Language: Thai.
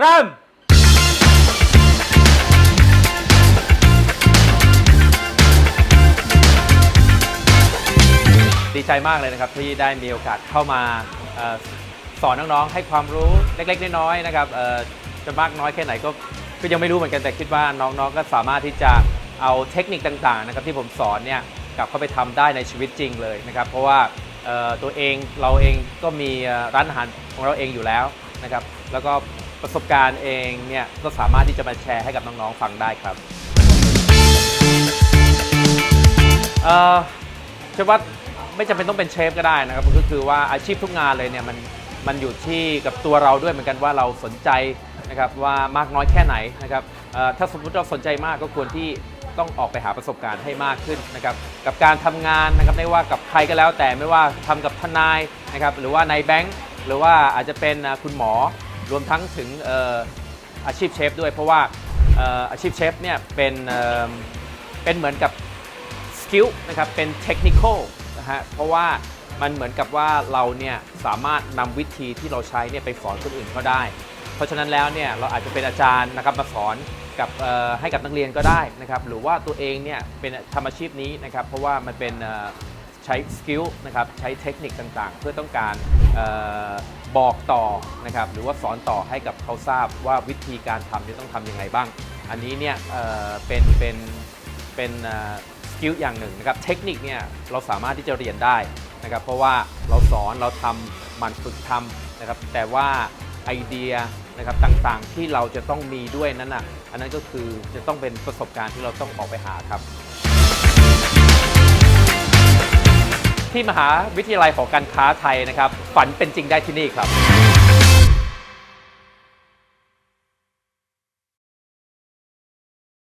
เริ่ม ดีใจมากเลยนะครับที่ได้มีโอกาสเข้ามาเอ่อสอนน้องๆ ให้ความรู้เล็กๆ น้อยๆ นะครับเอ่อจะมากน้อยแค่ไหนก็ก็ยังไม่รู้เหมือนกันแต่คิดว่าน้องๆ ก็สามารถที่จะเอาเทคนิคต่างๆ นะครับที่ผมสอนเนี่ยกลับเข้าไปทำได้ในชีวิตจริงเลยนะครับ เพราะว่าเอ่อตัวเองเราเองก็มีเอ่อร้านอาหารของเราเองอยู่แล้วนะครับ แล้วก็ ประสบการณ์เองเนี่ยก็สามารถที่จะมาแชร์ให้กับน้องๆฟังได้ครับเอ่อเชื่อว่าไม่จำเป็นต้องเป็นเชฟก็ได้นะครับก็คือว่าอาชีพทุกงานเลยเนี่ยมันมันอยู่ที่กับตัวเราด้วยเหมือนกันว่าเราสนใจนะครับว่ามากน้อยแค่ไหนนะครับถ้าสมมติเราสนใจมากก็ควรที่ต้องออกไปหาประสบการณ์ให้มากขึ้นนะครับกับการทำงานนะครับไม่ว่ากับใครก็แล้วแต่ไม่ว่าทำกับทนายนะครับหรือว่าในแบงก์หรือว่าอาจจะเป็นคุณหมอ รวมทั้งถึงอาชีพเชฟด้วย เพราะว่าอาชีพเชฟเนี่ยเป็นเป็นเหมือนกับสกิลนะครับเป็นเทคนิคอลนะฮะเพราะว่ามันเหมือนกับว่าเราเนี่ยสามารถนำวิธีที่เราใช้เนี่ยไปสอนคนอื่นก็ได้ เพราะฉะนั้นแล้วเนี่ยเราอาจจะเป็นอาจารย์นะครับมาสอนกับให้กับนักเรียนก็ได้นะครับหรือว่าตัวเองเนี่ยเป็นทำอาชีพนี้นะครับเพราะว่ามันเป็น ใช้สกิลนะครับใช้เทคนิคต่างๆ เพื่อต้องการออบอกต่อนะครับหรือว่าสอนต่อให้กับเขาทราบว่าวิธีการทำเนี่ยต้องทำยังไงบ้าง อันนี้เนี่ยเเป็นเป็นเป็นสกิลอย่างหนึ่งนะครับเทคนิคเนี่ยเราสามารถที่จะเรียนได้นะครับเพราะว่าเราสอนเราทำมันฝึกทำนะครับแต่ว่าไอเดียนะครับต่างๆที่เราจะต้องมีด้วยนั้นอะอันนั้นก็คือจะต้องเป็นประสบการณ์ที่เราต้องออกไปหาครับ ที่มหาวิทยาลัยหอการค้าไทยนะครับ ฝันเป็นจริงได้ที่นี่ครับ